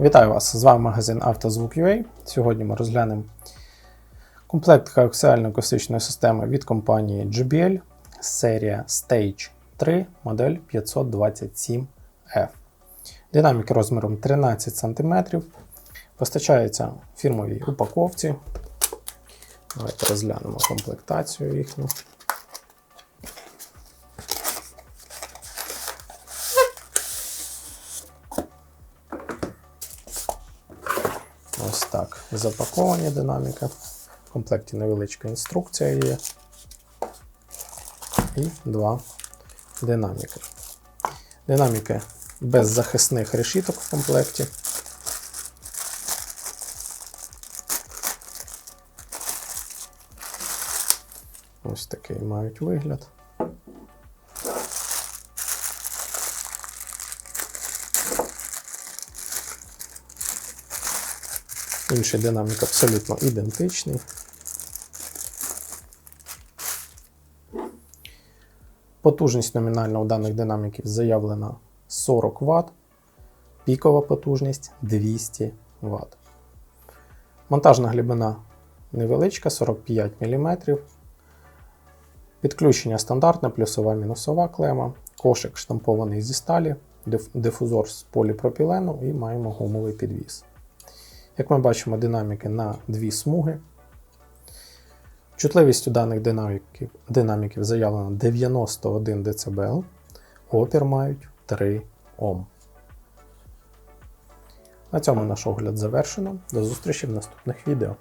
Вітаю вас! З вами магазин «Автозвук.UA». Сьогодні ми розглянемо комплект коаксіально-акустичної системи від компанії JBL, серія Stage 3, модель 527F. Динаміки розміром 13 см. Постачається фірмовій упаковці. Давайте розглянемо комплектацію їхню. Ось так. Запаковані динаміки. В комплекті невеличка інструкція є. І два динаміки. Динаміки без захисних решіток в комплекті. Ось такий мають вигляд. Інший динамік абсолютно ідентичний. Потужність номінальна у даних динаміків заявлена 40 Вт, пікова потужність 200 Вт. Монтажна глибина невеличка 45 мм. Підключення стандартне, плюсова мінусова клема, кошик штампований зі сталі, диф- дифузор з поліпропілену і маємо гумовий підвіс. Як ми бачимо, динаміки на дві смуги. Чутливість у даних динаміків, динаміків заявлена 91 дБ, опір мають 3 Ом. На цьому наш огляд завершено. До зустрічі в наступних відео.